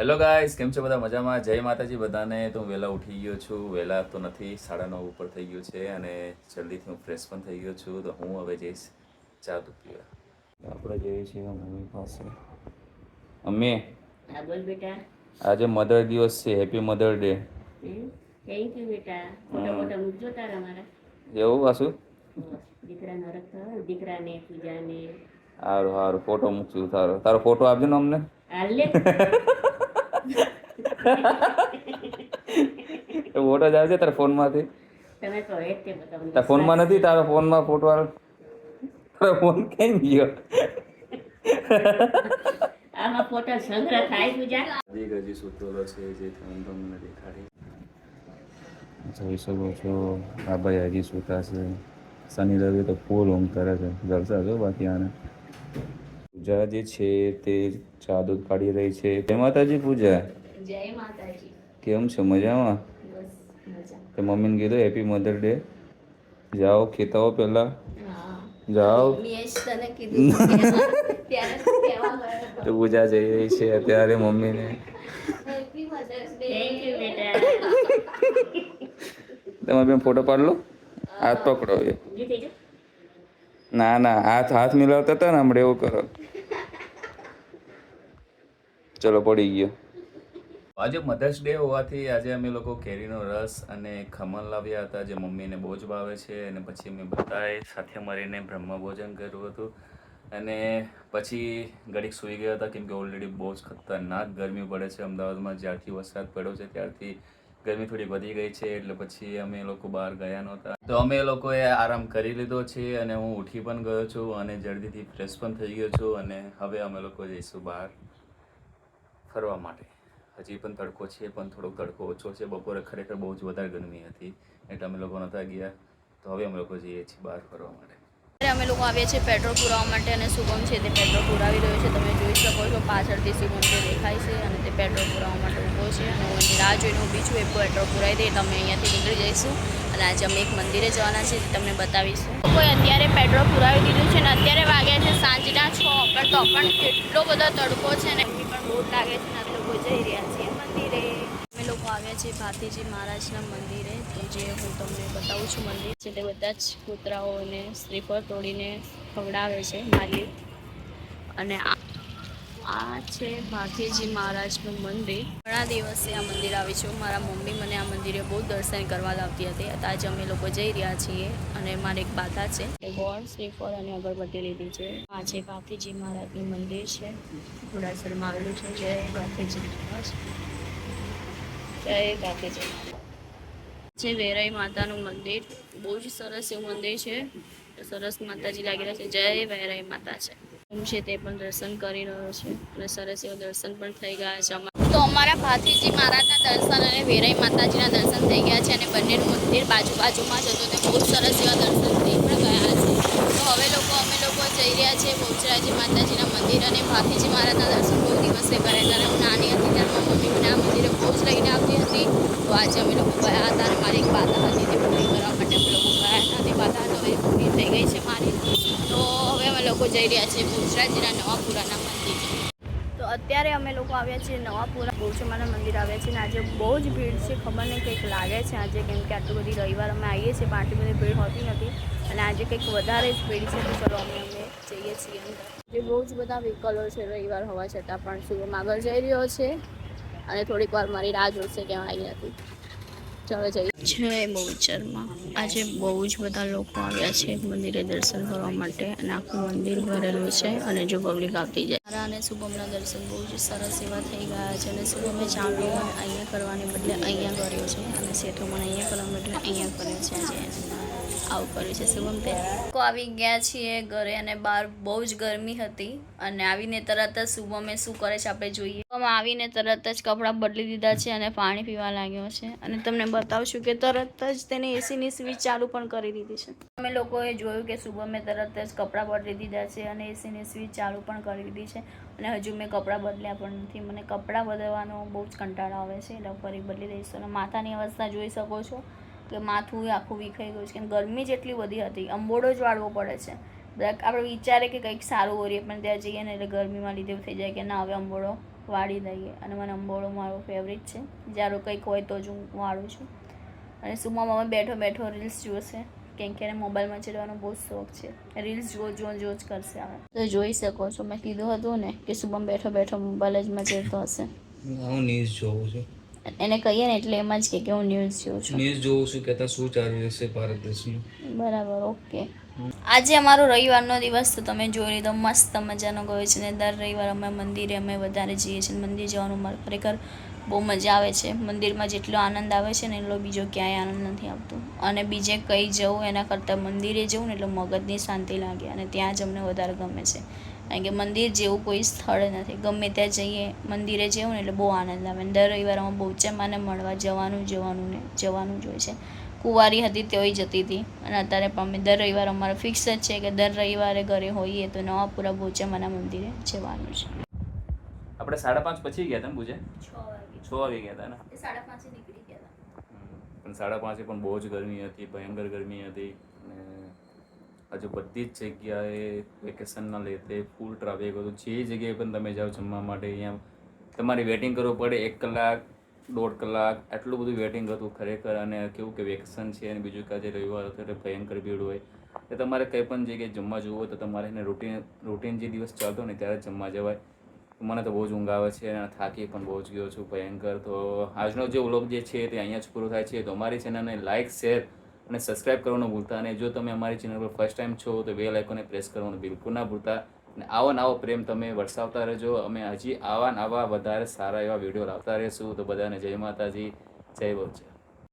Hello guys કેમ છો બધા? મજામાં? જય માતાજી બધાને. તો હું વહેલા ઉઠી ગયો છું. વહેલા તો નથી સાડા નવ ઉપર થઈ ગયું છે અને જલ્દીથી હું ફ્રેશ પણ થઈ ગયો છું. તો હું હવે જઈશ ચા દૂધ પીવા. આપણે જઈએ છીએ મમ્મી પાસે. મમ્મી બોલ બેટા. આજે મધર દિવસ છે. Happy mother day thank you બેટા? ફોટા ફોટા મૂકજો તારા મારા. એવું પાછું દીકરા નરક થયો દીકરાને પૂજાને. સારું સારું ફોટો મૂકશું તારો. તારો ફોટો આપજો ને અમને. હાલ ફોટો જ આવશે તારા ફોનમાંથી તારા ફોનમાં નથી તારા ફોનમાં ફોટો આવે તારો ફોન કેમ ગયો? આમાં ફોટો સંગ્રહ થાય પૂજા. છે જે હું તમને દેખાડી. જોઈ શકો છો આ ભાઈ હજી સૂતા છે. શનિ રવિ તો ફૂલ ઊંઘ કરે છે. જલસા જો બાકી આને. પૂજા જે છે તે ચા દૂધ કાઢી રહી છે. જય માતાજી પૂજા. જય માતાજી. કેમ છે? મજામાં? તે મમ્મીને કીધું હેપી મધર ડે જાઓ ખેતાઓ પહેલા. જાઓ. તું પૂજા જઈ રહી છે અત્યારે મમ્મીને. તમારે બેન ફોટો પાડ લો. હાથ પકડો ના ના, હાથ હાથ મિલાવતા હતા ને હમણાં એવું કરો. ચલો, પડી ગયો. આજે મધર્સ ડે હોવાથી આજે અમે લોકો કેરીનો રસ અને ખમણ લાવ્યા હતા, જે મમ્મીને બહુ જ ભાવે છે અને પછી અમે બધાએ સાથે મળીને બ્રહ્મ ભોજન કર્યું હતું. અને પછી ઘડીક સૂઈ ગયા હતા, કેમ કે ઓલરેડી બહુ જ ખતરનાક ગરમી પડે છે અમદાવાદમાં, જ્યારથી વરસાદ પડ્યો છે ત્યારથી ગરમી થોડી વધી ગઈ છે, એટલે પછી અમે લોકો બહાર ગયા નહોતા. તો અમે લોકોએ આરામ કરી લીધો છે અને હું ઉઠી પણ ગયો છું અને જલ્દીથી ફ્રેશ પણ થઈ ગયો છું અને હવે અમે લોકો જઈશું બહાર ફરવા માટે. હજી પણ તડકો છે, પણ થોડોક તડકો ઓછો છે. બપોરે ખરેખર બહુ જ વધારે ગરમી હતી, એટલે અમે લોકો નહોતા ગયા. તો હવે અમે લોકો જઈએ છીએ બહાર ફરવા માટે. અમે લોકો આવીએ છીએ પેટ્રોલ પુરાવા માટે અને શુભમ છે તે પેટ્રોલ પુરાવી રહ્યો છે. તમે જોઈ શકો છો પાછળથી શુભમ જે દેખાય છે અને તે પેટ્રોલ પુરાવા માટે ઊભો છે અને હું રાહ જોઈને ઊભી છું. એ પેટ્રોલ પુરાવી દે, તમે અહીંયાથી નીકળી જઈશું અને આજે અમે એક મંદિરે જવાના છે તમને બતાવીશું. કોઈ અત્યારે પેટ્રોલ પુરાવી દીધું છે ને અત્યારે વાગ્યા છે સાંજના છ, પણ તો પણ એટલો બધો તડકો છે ને એ પણ બહુ લાગે છે ને અમે લોકો જઈ રહ્યા છીએ મંદિરે. આવ્યા છીએ ભાતીજી મહારાજના મંદિરે, તો જે હું તમને બતાવું છું મંદિર છે તે બધા જ કૂતરાઓને શ્રીફળ તોડીને ખવડાવે છે માલી અને આ છે ભાતીજી મહારાજનું મંદિર. ઘણા દિવસે આ મંદિર આવી છું. મારા મમ્મી મને આ મંદિરે બહુ દર્શન કરવા લાવતી હતી. આજે અમે લોકો જઈ રહ્યા છીએ અને મારે એક બાધા છે ગોળ શ્રીફળ અને અગરબત્તી લીધી છે. આ છે ભાતીજી મહારાજનું મંદિર છે ઘોડાસરમાં આવેલું છે. જય ભાતીજી મહારાજ. છે વેરાઈ માતાનું મંદિર, બહુ જ સરસ એવું મંદિર છે. સરસ માતાજી લાગી રહ્યા છે. જય વેરાઈ માતા છે. હું છે તે પણ દર્શન કરી રહ્યો છે અને સરસ એવા દર્શન પણ થઈ ગયા છે તો અમારા ભાતીજી મહારાજના દર્શન અને વેરાઈ માતાજીના દર્શન થઈ ગયા છે અને બંનેનું મંદિર બાજુ બાજુમાં જ હતું. બહુ સરસ એવા દર્શન થઈ પણ ગયા છે. તો હવે લોકો, અમે લોકો જઈ રહ્યા છીએ બહુચરાજી માતાજીના મંદિર અને ભાથીજી મહારાજના દર્શન બહુ દિવસે કર્યા ત્યારે હું નાની હતી ત્યારે મારી મમ્મી મને આ મંદિરે બહુ જ લઈને આવતી હતી. તો આજે અમે લોકો ગયા હતા અને મારી એક બાધા હતી, તે પૂરી કરવા માટે અમે લોકો ગયા હતા. તે બાધા તો હવે પૂરી થઈ ગઈ છે મારી. તો હવે અમે લોકો જઈ રહ્યા છીએ બહુચરાજીના નવાપુરાના મંદિર. તો અત્યારે અમે લોકો આવ્યા છીએ નવાપુરા. બહુચમાના મંદિર આવ્યા છીએ અને આજે બહુ જ ભીડ છે, ખબર નહીં કંઈક લાગે છે આજે કેમ કે આટલી બધી રવિવાર અમે આવીએ છીએ, પણ બધી ભીડ હોતી નથી. અને આજે કંઈક વધારે જ ભીડ છે, તો ચલો અમે અમે જઈએ છીએ અંદર. બહુ જ બધા વ્હીકલો છે રવિવાર હોવા છતાં પણ શુભમ આગળ જઈ રહ્યો છે. અને થોડીક વાર મારી રાહ જોશે કે આવી નથી ચલો જઈએ જય બહુચરમાં આજે બહુ જ બધા લોકો આવ્યા છે મંદિરે દર્શન કરવા માટે અને આખું મંદિર ભરેલું છે અને જો પબ્લિક આવતી જાય. મારા અને શુભમના દર્શન બહુ જ સરસ એવા થઈ ગયા છે અને શુભમે ચાંદલો મને અહીંયા કરવાને બદલે અહીંયા કર્યો છે અને શેઠો મને અહીંયા કરવાને બદલે અહીંયા કર્યો છે. આજે આવું કર્યું છે શુભમ તે. લોકો આવી ગયા છીએ ઘરે અને બહાર બહુ જ ગરમી હતી અને આવીને તરત જ શુભમે શું કરે છે આપણે જોઈએ. શુભમ આવીને તરત જ કપડાં બદલી દીધા છે અને પાણી પીવા લાગ્યો છે. અને તમને બતાવશું કે તરત જ તેને એસીની સ્વિચ ચાલુ પણ કરી દીધી છે. અમે લોકોએ જોયું કે શુભમે તરત જ કપડાં બદલી દીધા છે અને એસીની સ્વિચ ચાલુ પણ કરી દીધી છે. અને હજુ મેં કપડાં બદલ્યા પણ નથી. મને કપડાં બદલવાનો બહુ જ કંટાળો આવે છે. એટલે ફરી બદલી દઈશ. અને માથાની અવસ્થા જોઈ શકો છો કે માથું આખું વિખાઈ ગયું છે. કેમ ગરમી જેટલી બધી હતી અંબોડો જ વાળવો પડે છે. આપણે વિચારે કે કંઈક સારું ઓરીએ પણ ત્યાં જઈએ ને એટલે ગરમીમાં લીધે થઈ જાય કે ના, હવે અંબોડો વાળી દઈએ. અને મને અંબોળો મારો ફેવરિટ છે. જ્યારે કંઈક હોય તો જ હું વાળું છું. અને સુમા મમ્મી બેઠો બેઠો રીલ્સ જોશે. કેમ કે એને મોબાઈલમાં ચડવાનો બહુ શોખ છે. રીલ્સ જો જો જો જ કરશે હવે તો જોઈ શકો છો. મેં કીધું હતું ને કે સુમમ બેઠો બેઠો મોબાઈલ જ મચેડતો હશે. હું ન્યૂઝ જોઉં છું. એને કહીએ ને એટલે એમ જ કે કે હું ન્યૂઝ જોઉં છું. ન્યૂઝ જોઉં છું કે શું ચાલી રહ્યું છે ભારત દેશનું. બરાબર ઓકે આજે અમારો રવિવારનો દિવસ તો તમે જોઈ લીધો મસ્ત મજાનો ગયો છે ને દર રવિવાર અમે મંદિરે અમે વધારે જઈએ છીએ મંદિર જવાનું મારે ખરેખર બહુ મજા આવે છે. મંદિરમાં જેટલો આનંદ આવે છે ને એટલો બીજો ક્યાંય આનંદ નથી આવતો. અને બીજે કંઈ જવું એના કરતાં મંદિરે જવું ને એટલે મગજની શાંતિ લાગે અને ત્યાં જ અમને વધારે ગમે છે. કારણ કે મંદિર જેવું કોઈ સ્થળ નથી. ગમે ત્યાં જઈએ મંદિરે જવું ને એટલે બહુ આનંદ આવે. અને દર રવિવારમાં અમે બહુચેમાને મળવા જવાનું જવાનું ને જવાનું જ હોય છે. કુંવારી હતી તેઓય જતી હતી. અને અત્યારે પણ અમે દર રવિવારે અમારો ફિક્સ જ છે કે દર રવિવારે ઘરે હોઈએ તો નવાપુરા બહુચેમાના મંદિરે જવાનું છે. આપણે સાડા પાંચ પછી ગયા હતા વાગે. છ વાગે ગયા હતા ને? સાડા પાંચે નીકળી ગયા હતા પણ સાડા પાંચે પણ બહુ જ ગરમી હતી ભયંકર ગરમી હતી. હજુ બધી જ જગ્યાએ વેકેશનના લીધે ફૂલ ટ્રાફિક હતું જે જગ્યાએ પણ તમે જાઓ જમવા માટે અહીંયા, તમારે વેટિંગ કરવું પડે એક કલાક, દોઢ કલાક, આટલું બધું વેટિંગ હતું ખરેખર. અને કેવું કે વેકેશન છે અને બીજું કાંઈ આજે રવિવાર એટલે ભયંકર ભીડ હોય. એ તમારે કંઈ પણ જગ્યાએ જમવા જવું હોય તો તમારે એને રૂટીન રૂટીન જે દિવસ ચાલતો ને ત્યારે જમવા જવાય. મને તો બહુ જ ઊંઘ આવે છે અને થાકી પણ બહુ જ ગયો છું ભયંકર. તો આજનો જે વ્લોગ જે છે તે અહીંયા જ પૂરો થાય છે. તો અમારી ચેનલને લાઇક શેર અને સબસ્ક્રાઇબ કરવાનું ભૂલતા અને જો તમે અમારી ચેનલ પર ફર્સ્ટ ટાઈમ છો, તો બેલ આઇકોને પ્રેસ કરવાનું બિલકુલ ના ભૂલતા. અને આવો આવો પ્રેમ તમે વરસાવતા રહેજો. અમે હજી આવા આવા વધારે સારા એવા વીડિયો લાવતા રહીશું. તો બધાને જય માતાજી, જય બહુચર